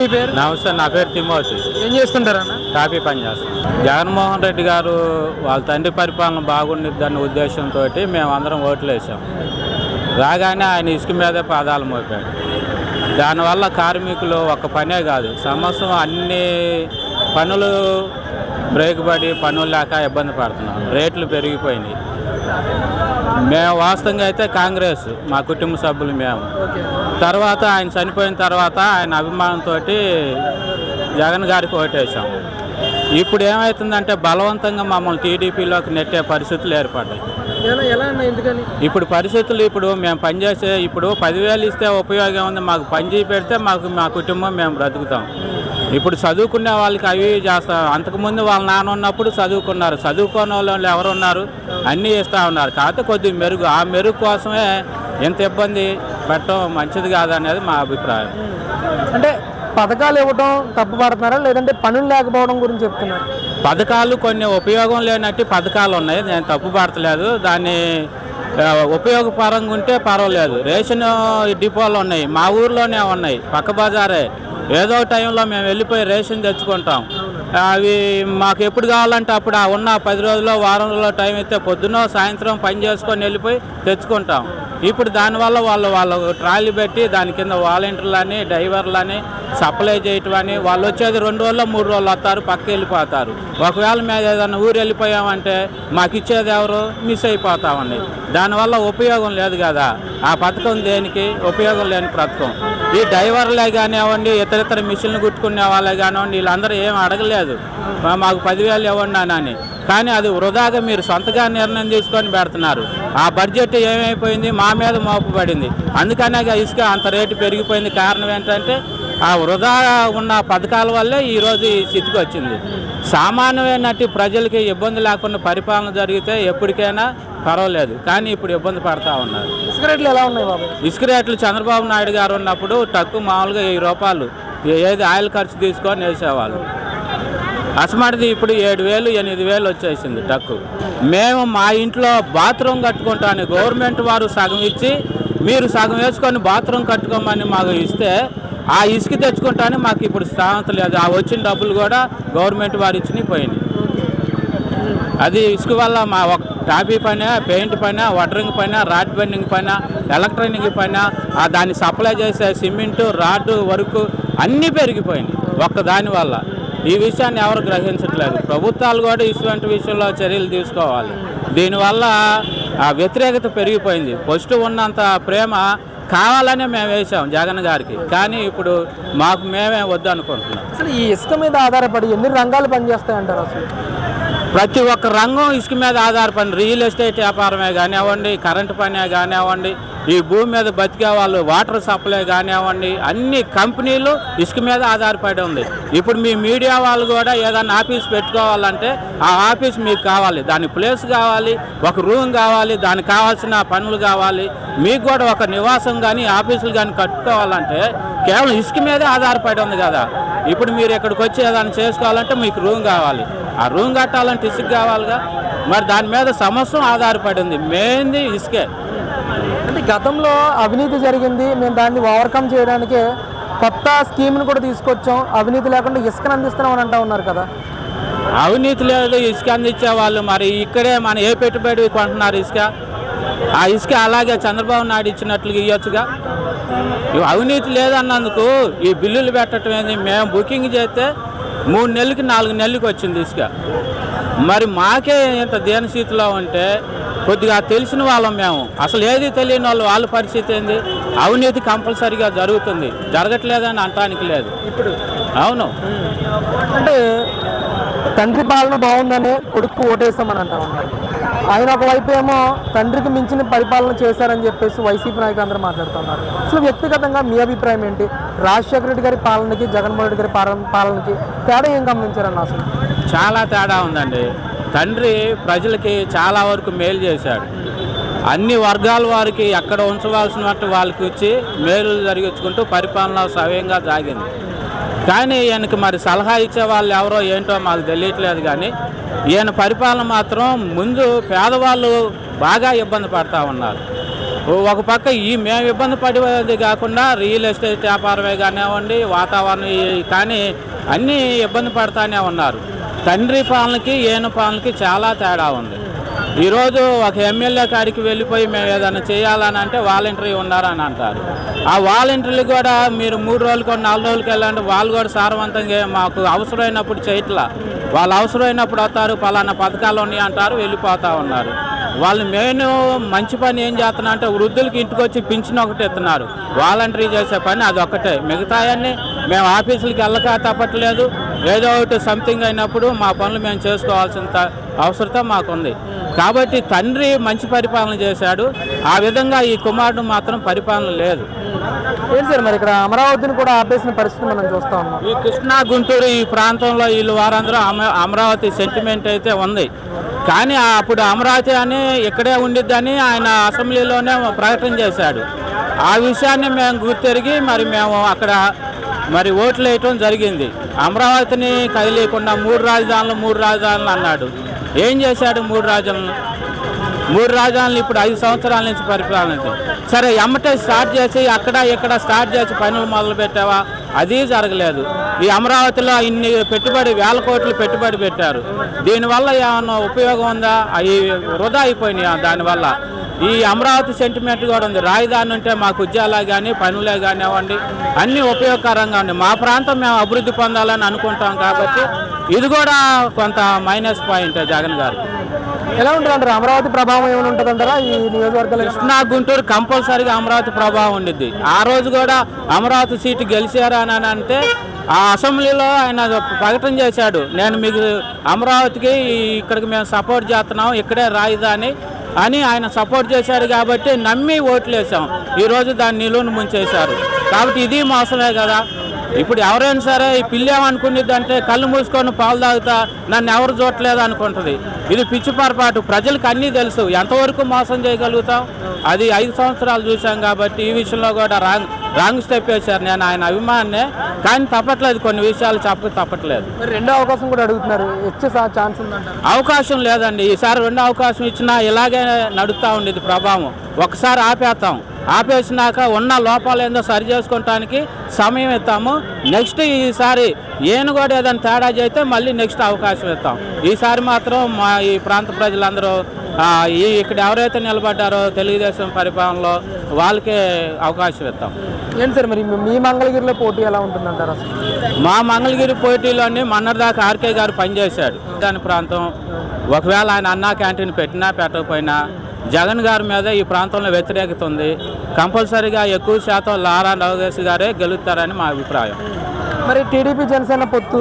నమస్తే నా పేరు తిమోతి ఏం చేస్తుంటారన్న కాపీ పని చేస్తాం. జగన్మోహన్ రెడ్డి గారు వాళ్ళ తండ్రి పరిపాలన బాగుండిద్దన్న ఉద్దేశంతో మేము అందరం ఓట్లు వేసాం. రాగానే ఆయన ఇసుక మీదే పాదాలు మోపాడు. దానివల్ల కార్మికులు ఒక పనే కాదు సంవత్సరం అన్ని పనులు బ్రేక్ పడి పనులు లేక ఇబ్బంది పడుతున్నాం రేట్లు పెరిగిపోయినాయి. మేము వాస్తవంగా అయితే కాంగ్రెస్ మా కుటుంబ సభ్యులు మేము. తర్వాత ఆయన చనిపోయిన తర్వాత ఆయన అభిమానంతో జగన్ గారికి ఓటేసాం ఇప్పుడు ఏమవుతుందంటే బలవంతంగా మమ్మల్ని టీడీపీలోకి నెట్టే పరిస్థితులు ఏర్పడ్డాయి. ఇప్పుడు పరిస్థితులు ఇప్పుడు మేము పనిచేసే ఇప్పుడు పదివేలు ఇస్తే ఉపయోగం ఉంది మాకు పని చేయి పెడితే మాకు మా కుటుంబం మేము బ్రతుకుతాం. ఇప్పుడు చదువుకునే వాళ్ళకి అవి ఇవి చేస్తాం అంతకుముందు వాళ్ళ నాన్న ఉన్నప్పుడు చదువుకున్నారు. చదువుకోని వాళ్ళు ఎవరు ఉన్నారు? అన్నీ ఇస్తూ ఉన్నారు. కాకపోతే కొద్దిగా మెరుగు. ఆ మెరుగు కోసమే ఎంత ఇబ్బంది పెట్టడం మంచిది కాదనేది మా అభిప్రాయం. అంటే పథకాలు ఇవ్వడం తప్పు పడుతున్నారా? లేదంటే పనులు లేకపోవడం గురించి చెప్తున్నారు. పథకాలు కొన్ని ఉపయోగం లేనట్టు పథకాలు ఉన్నాయి. నేను తప్పు పడతలేదు. దాన్ని ఉపయోగపరంగా ఉంటే పర్వాలేదు. రేషన్ డిపోలు ఉన్నాయి. మా ఊర్లోనే ఉన్నాయి. పక్క బజారే. ఏదో టైంలో మేము వెళ్ళిపోయి రేషన్ తెచ్చుకుంటాం. అవి మాకు ఎప్పుడు కావాలంటే అప్పుడు ఉన్న పది రోజుల్లో వారం రోజుల్లో టైం అయితే పొద్దున సాయంత్రం పని చేసుకొని వెళ్ళిపోయి తెచ్చుకుంటాం. ఇప్పుడు దానివల్ల వాళ్ళు వాళ్ళు ట్రాలీ పెట్టి దాని కింద వాలంటీర్లని డ్రైవర్లని సప్లై చేయటం అని వాళ్ళు వచ్చేది రెండు రోజుల్లో మూడు రోజులు వస్తారు పక్క వెళ్ళిపోతారు. ఒకవేళ మేము ఏదైనా ఊరు వెళ్ళిపోయామంటే మాకు ఇచ్చేది ఎవరు? మిస్ అయిపోతామండి. దానివల్ల ఉపయోగం లేదు కదా. ఆ పథకం దేనికి? ఉపయోగం లేని పథకం. ఈ డ్రైవర్లే కానివ్వండి ఇతర ఇతర మిషన్లు కుట్టుకునే వాళ్ళే కానివ్వండి వీళ్ళందరూ ఏం అడగలేదు. మాకు పదివేలు ఇవ్వండి అని. కానీ అది వృధాగా మీరు సొంతగా నిర్ణయం తీసుకొని పెడుతున్నారు. ఆ బడ్జెట్ ఏమైపోయింది? మా మీద మోపబడింది. అందుకనే ఇసుక అంత రేటు పెరిగిపోయింది. కారణం ఏంటంటే ఆ వృధా ఉన్న పథకాల వల్లే ఈరోజు ఈ స్థితికి వచ్చింది. సామాన్యమైనట్టు ప్రజలకి ఇబ్బంది లేకుండా పరిపాలన జరిగితే ఎప్పటికైనా పర్వాలేదు. కానీ ఇప్పుడు ఇబ్బంది పడతా ఉన్నారు. ఇసుక రేట్లు ఎలా ఉన్నాయి బాబు? ఇసుక రేట్లు చంద్రబాబు నాయుడు గారు ఉన్నప్పుడు తక్కువ మామూలుగా వెయ్యి రూపాయలు ఏది ఆయిల్ ఖర్చు తీసుకొని వేసేవాళ్ళు. అసమాటిది ఇప్పుడు ఏడు వేలు ఎనిమిది వేలు వచ్చేసింది టక్కు మేము మా ఇంట్లో బాత్రూమ్ కట్టుకుంటాను గవర్నమెంట్ వారు సగం ఇచ్చి మీరు సగం వేసుకొని బాత్రూమ్ కట్టుకోమని మాకు ఇస్తే ఆ ఇసుక తెచ్చుకుంటానే మాకు ఇప్పుడు స్థానం లేదు. ఆ వచ్చిన డబ్బులు కూడా గవర్నమెంట్ వారు ఇచ్చినవి పోయినాయి. అది ఇసుక వల్ల మా ఒక టాపీ పైన పెయింట్ పైన వడ్రింగ్ పైన రాడ్ బెండింగ్ పైన ఎలక్ట్రానిక్ పైన ఆ దాన్ని సప్లై చేసే సిమెంటు రాడ్ వరకు అన్నీ పెరిగిపోయినాయి ఒక్క దాని వల్ల. ఈ విషయాన్ని ఎవరు గ్రహించట్లేదు. ప్రభుత్వాలు కూడా ఇటువంటి విషయంలో చర్యలు తీసుకోవాలి. దీనివల్ల ఆ వ్యతిరేకత పెరిగిపోయింది. ఫస్ట్ ఉన్నంత ప్రేమ కావాలనే మేము వేసాం జగన్ గారికి. కానీ ఇప్పుడు మాకు మేమే వద్దు అనుకుంటున్నాం అసలు ఈ ఇసుక మీద ఆధారపడి ఎన్ని రంగాలు పనిచేస్తాయంటారు అసలు? ప్రతి ఒక్క రంగం ఇసుక మీద ఆధారపడి రియల్ ఎస్టేట్ వ్యాపారమే కానివ్వండి కరెంటు పనే కానివ్వండి ఈ భూమి మీద బతికే వాళ్ళు వాటర్ సప్లై కానివ్వండి అన్ని కంపెనీలు ఇసుక మీద ఆధారపడి ఉంది. ఇప్పుడు మీ మీడియా వాళ్ళు కూడా ఏదైనా ఆఫీస్ పెట్టుకోవాలంటే ఆ ఆఫీస్ మీకు కావాలి. దాని ప్లేస్ కావాలి ఒక రూమ్ కావాలి దానికి కావాల్సిన పనులు కావాలి. మీకు కూడా ఒక నివాసం కానీ ఆఫీసులు కానీ కట్టుకోవాలంటే కేవలం ఇసుక మీదే ఆధారపడి ఉంది కదా. ఇప్పుడు మీరు ఇక్కడికి వచ్చి ఏదైనా చేసుకోవాలంటే మీకు రూమ్ కావాలి. ఆ రూమ్ కట్టాలంటే ఇసుక కావాలిగా. మరి దాని మీద సమస్య ఆధారపడి ఉంది. మెయిన్ది ఇసుకే. కాబట్టి గతంలో అవినీతి జరిగింది. మేము దాన్ని ఓవర్కమ్ చేయడానికి కొత్త స్కీమ్ని కూడా తీసుకొచ్చాం. అవినీతి లేకుండా ఇసుకను అందిస్తున్నాం అని అంటా ఉన్నారు కదా. అవినీతి లేదు. ఇసుక అందించే వాళ్ళు మరి ఇక్కడే మన ఏ పెట్టుబడి కొంటున్నారు ఇసుక? ఆ ఇసుక అలాగే చంద్రబాబు నాయుడు ఇచ్చినట్లు ఇవ్వచ్చుగా అవినీతి లేదన్నందుకు ఈ బిల్లులు పెట్టడం ఏంది? మేము బుకింగ్ చేస్తే మూడు నెలలకి నాలుగు నెలలకి వచ్చింది ఇసుక. మరి మాకే ఇంత దీనస్థితిలో ఉంటే కొద్దిగా తెలిసిన వాళ్ళం మేము. అసలు ఏది తెలియని వాళ్ళు వాళ్ళ పరిస్థితి ఏంది? అవినీతి కంపల్సరీగా జరుగుతుంది. జరగట్లేదని అంటానికి లేదు. ఇప్పుడు? అవును. అంటే తండ్రి పాలన బాగుందని కొడుకు ఓటేస్తామని అంటా ఉన్నారు. ఆయన ఒకవైపు ఏమో తండ్రికి మించిన పరిపాలన చేశారని చెప్పేసి వైసీపీ నాయకులు అందరూ మాట్లాడుతున్నారు. అసలు వ్యక్తిగతంగా మీ అభిప్రాయం ఏంటి? రాజశేఖర రెడ్డి గారి పాలనకి జగన్మోహన్ రెడ్డి గారి పాలన పాలనకి తేడా ఏం గమనించారన్న అసలు? చాలా తేడా ఉందండి. తండ్రి ప్రజలకి చాలా వరకు మేలు చేశాడు. అన్ని వర్గాల వారికి ఎక్కడ ఉంచవలసినట్టు వాళ్ళకి వచ్చి మేలు జరిగించుకుంటూ పరిపాలన సవ్యంగా సాగింది. కానీ ఈయనకి మరి సలహా ఇచ్చే వాళ్ళు ఎవరో ఏంటో మాకు తెలియట్లేదు కానీ ఈయన పరిపాలన మాత్రం ముందు పేదవాళ్ళు బాగా ఇబ్బంది పడతా ఉన్నారు. ఒక పక్క ఈ మేము ఇబ్బంది పడేది కాకుండా రియల్ ఎస్టేట్ వ్యాపారమే కానివ్వండి వాతావరణం కానీ అన్నీ ఇబ్బంది పడతానే ఉన్నారు. తండ్రి పాలనకి ఈయన పాలనకి చాలా తేడా ఉంది. ఈరోజు ఒక ఎమ్మెల్యే కాడికి వెళ్ళిపోయి మేము ఏదైనా చేయాలని అంటే వాలంటరీ ఉన్నారని అంటారు. ఆ వాలంటీర్లు కూడా మీరు మూడు రోజులకో నాలుగు రోజులకి వెళ్ళండి వాళ్ళు కూడా సారవంతంగా మాకు అవసరమైనప్పుడు చేయట్లా. వాళ్ళు అవసరమైనప్పుడు వస్తారు పలానా పథకాలు ఉన్నాయి అంటారు వెళ్ళిపోతూ ఉన్నారు. వాళ్ళు మెయిన్ మంచి పని ఏం చేస్తున్నా అంటే వృద్ధులకి ఇంటికి వచ్చి పింఛన్ ఒకటి ఇస్తున్నారు. వాలంటరీ చేసే పని అది ఒక్కటే. మిగతాయన్నీ మేము ఆఫీసులకి వెళ్ళక తప్పట్లేదు. ఏదో ఒకటి సంథింగ్ అయినప్పుడు మా పనులు మేము చేసుకోవాల్సిన అవసరత మాకుంది. కాబట్టి తండ్రి మంచి పరిపాలన చేశాడు. ఆ విధంగా ఈ కుమారుడు మాత్రం పరిపాలన లేదు. ఏంటి సార్ మరి ఇక్కడ అమరావతిని కూడా ఆపేసిన పరిస్థితి మనం చూస్తా ఉన్నాం. ఈ కృష్ణా గుంటూరు ఈ ప్రాంతంలో వీళ్ళు వారందరూ అమ- అమరావతి సెంటిమెంట్ అయితే ఉంది. కానీ అప్పుడు అమరావతి అని ఇక్కడే ఉండిద్దని ఆయన అసెంబ్లీలోనే ప్రకటన చేశాడు. ఆ విషయాన్ని మేము గుర్తెరిగి మరి మేము అక్కడ మరి ఓట్లు వేయటం జరిగింది. అమరావతిని కదిలేయకుండా మూడు రాజధానులు మూడు రాజధానులు అన్నాడు. ఏం చేశాడు మూడు రాజధానులు? మూడు రాజధానులు ఇప్పుడు ఐదు సంవత్సరాల నుంచి పరిపాలన సరే ఎమ్మటే స్టార్ట్ చేసి అక్కడ ఇక్కడ స్టార్ట్ చేసి పనులు మొదలు పెట్టావా? అది జరగలేదు. ఈ అమరావతిలో ఇన్ని పెట్టుబడి వేల కోట్లు పెట్టుబడి పెట్టారు. దీనివల్ల ఏమన్నా ఉపయోగం ఉందా? అవి వృధా అయిపోయినాయి దానివల్ల? ఈ అమరావతి సెంటిమెంట్ కూడా ఉంది. రాజధాని ఉంటే మాకు ఉద్యోగాలు కానీ పనులే కానివ్వండి అన్నీ ఉపయోగకరంగా ఉంది. మా ప్రాంతం మేము అభివృద్ధి పొందాలని అనుకుంటాం కాబట్టి ఇది కూడా కొంత మైనస్ పాయింట్ జగన్ గారు. ఎలా ఉంటుంది అంటారు? అమరావతి ప్రభావం ఏమైనా ఉంటుంది అంటారా? ఈ నియోజకవర్గాలు కృష్ణా గుంటూరు కంపల్సరీగా అమరావతి ప్రభావం ఉండిద్ది. ఆ రోజు కూడా అమరావతి సీటు గెలిచారు అని అంటే ఆ అసెంబ్లీలో ఆయన ప్రకటన చేశాడు. నేను మీకు అమరావతికి ఇక్కడికి మేము సపోర్ట్ చేస్తున్నాం. ఇక్కడే రాజధాని. అని ఆయన సపోర్ట్ చేశారు కాబట్టి నమ్మి ఓట్లు వేసాం ఈరోజు దాన్ని నిలువును ముంచేశారు. కాబట్టి ఇది మోసమే కదా. ఇప్పుడు ఎవరైనా సరే ఈ పిల్లి ఏమనుకునేది అంటే కళ్ళు మూసుకొని పాలు తాగుతా నన్ను ఎవరు చూడట్లేదు అనుకుంటుంది. ఇది పిచ్చి పొరపాటు. ప్రజలకు అన్నీ తెలుసు. ఎంతవరకు మోసం చేయగలుగుతాం? అది ఐదు సంవత్సరాలు చూసాం కాబట్టి ఈ విషయంలో కూడా రాంగ్ రాంగ్ స్టెప్ వేశారు. నేను ఆయన అభిమాన్నే. కానీ తప్పట్లేదు. కొన్ని విషయాలు చెప్పక తప్పట్లేదు. రెండో అవకాశం కూడా అడుగుతున్నారు. వచ్చే ఛాన్స్ అవకాశం లేదండి. ఈసారి రెండో అవకాశం ఇచ్చినా ఇలాగే నడుస్తూ ఉండేది ప్రభావం. ఒకసారి ఆపేస్తాం ఆపేసినాక ఉన్న లోపాలు ఏందో సరి చేసుకోవటానికి సమయం ఇస్తాము. నెక్స్ట్ ఈసారి ఏను కూడా ఏదైనా తేడా చేస్తే మళ్ళీ నెక్స్ట్ అవకాశం ఇస్తాం. ఈసారి మాత్రం మా ఈ ప్రాంత ప్రజలందరూ ఈ ఇక్కడ ఎవరైతే నిలబడ్డారో తెలుగుదేశం పరిపాలనలో వాళ్ళకే అవకాశం ఇస్తాం. ఏంటి సార్ మరి మీ మంగళగిరిలో పోటీ ఎలా ఉంటుందంటారు అసలు? మా మంగళగిరి పోటీలోని మన్నర్దాకా ఆర్కే గారు పనిచేశాడు. దాని ప్రాంతం. ఒకవేళ ఆయన అన్నా క్యాంటీన్ పెట్టినా పెట్టకపోయినా జగన్ గారి మీద ఈ ప్రాంతంలో వ్యతిరేకత ఉంది. కంపల్సరీగా ఎక్కువ శాతం లారా నవగేశ్ గారే గెలుస్తారని మా అభిప్రాయం. మరి టీడీపీ జనసేన పొత్తు